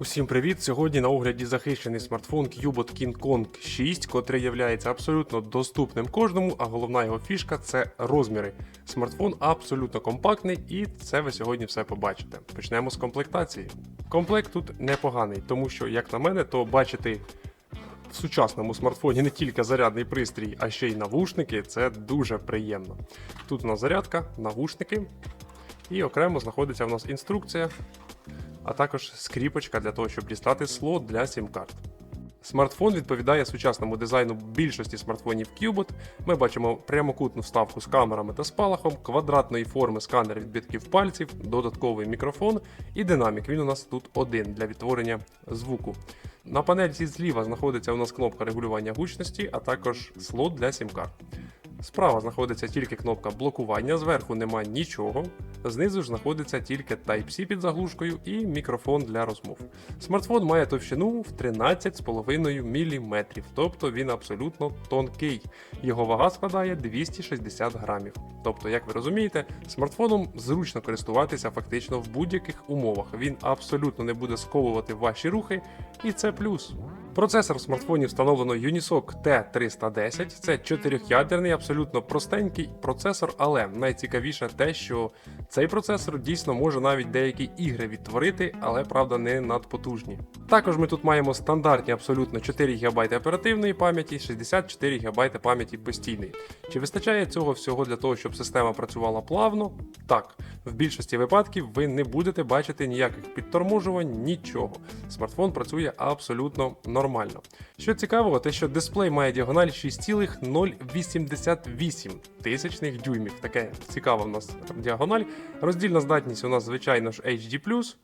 Усім привіт! Сьогодні на огляді захищений смартфон Cubot King Kong 6, котрий є абсолютно доступним кожному, а головна його фішка це розміри. Смартфон абсолютно компактний, і це ви сьогодні все побачите. Почнемо з комплектації. Комплект тут непоганий, тому що, як на мене, то бачити в сучасному смартфоні не тільки зарядний пристрій, а ще й навушники це дуже приємно. Тут у нас зарядка, навушники, і окремо знаходиться в нас інструкція а також скріпочка для того, щоб дістати слот для сім-карт. Смартфон відповідає сучасному дизайну більшості смартфонів Cubot. Ми бачимо прямокутну вставку з камерами та спалахом, квадратної форми сканер відбитків пальців, додатковий мікрофон і динамік. Він у нас тут один для відтворення звуку. На панельці зліва знаходиться у нас кнопка регулювання гучності, а також слот для сім-карт. Справа знаходиться тільки кнопка блокування, зверху нема нічого. Знизу ж знаходиться тільки Type-C під заглушкою і мікрофон для розмов. Смартфон має товщину в 13,5 мм, тобто він абсолютно тонкий. Його вага складає 260 грамів. Тобто, як ви розумієте, смартфоном зручно користуватися фактично в будь-яких умовах. Він абсолютно не буде сковувати ваші рухи, і це плюс. Процесор в смартфоні встановлено Unisoc T310. Це чотирьохядерний, абсолютно простенький процесор, але найцікавіше те, що цей процесор дійсно може навіть деякі ігри відтворити, але правда не надпотужні. Також ми тут маємо стандартні абсолютно 4 ГБ оперативної пам'яті, 64 ГБ пам'яті постійної. Чи вистачає цього всього для того, щоб система працювала плавно? Так, в більшості випадків ви не будете бачити ніяких підторможувань, нічого. Смартфон працює абсолютно нормально. Що цікавого, те, що дисплей має діагональ 6,088 тисячних дюймів. Таке цікава в нас діагональ. Роздільна здатність у нас, звичайно ж, HD+.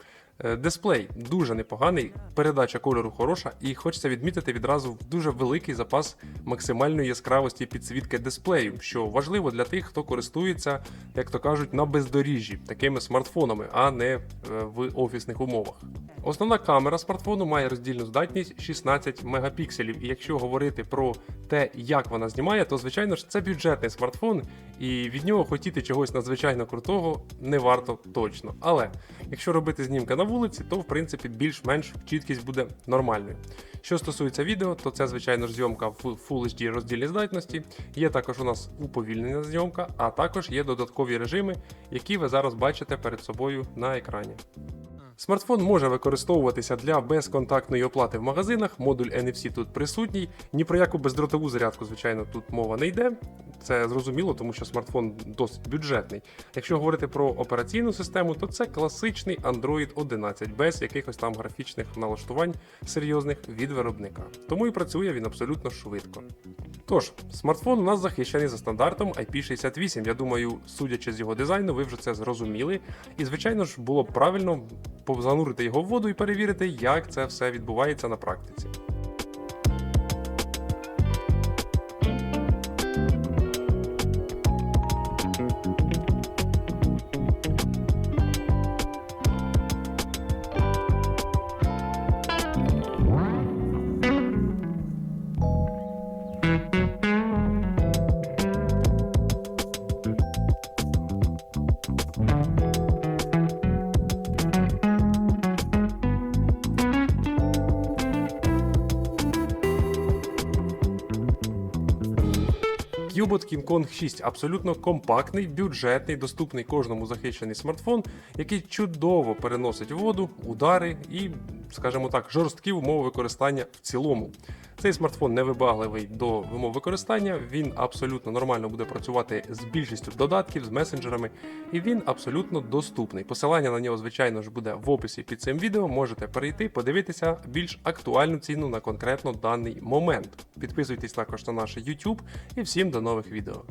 Е, Дисплей дуже непоганий, передача кольору хороша, і хочеться відмітити відразу дуже великий запас максимальної яскравості підсвітки дисплею, що важливо для тих, хто користується, як то кажуть, на бездоріжжі такими смартфонами, а не е, в офісних умовах. Основна камера смартфону має роздільну здатність 16 мегапікселів. І якщо говорити про те, як вона знімає, то звичайно ж це бюджетний смартфон, і від нього хотіти чогось надзвичайно крутого не варто точно. Але якщо робити знімка на вулиці, то в принципі більш-менш чіткість буде нормальною. Що стосується відео, то це звичайно ж зйомка в Full HD роздільній здатності. Є також у нас уповільнена зйомка, а також є додаткові режими, які ви зараз бачите перед собою на екрані. Смартфон може використовуватися для безконтактної оплати в магазинах. Модуль NFC тут присутній. Ні про яку бездротову зарядку, звичайно, тут мова не йде. Це зрозуміло, тому що смартфон досить бюджетний. Якщо говорити про операційну систему, то це класичний Android 11 без якихось там графічних налаштувань серйозних від виробника. Тому і працює він абсолютно швидко. Тож, смартфон у нас захищений за стандартом IP68. Я думаю, судячи з його дизайну, ви вже це зрозуміли. І, звичайно ж, було б правильно занурити його в воду і перевірити, як це все відбувається на практиці. Cubot King Kong 6 абсолютно компактний, бюджетний, доступний кожному захищений смартфон, який чудово переносить воду, удари і, скажімо так, жорсткі умови використання в цілому. Цей смартфон невибагливий до вимог використання, він абсолютно нормально буде працювати з більшістю додатків, з месенджерами, і він абсолютно доступний. Посилання на нього, звичайно ж, буде в описі під цим відео. Можете перейти, подивитися більш актуальну ціну на конкретно даний момент. Підписуйтесь також на наш YouTube і всім до нових відео.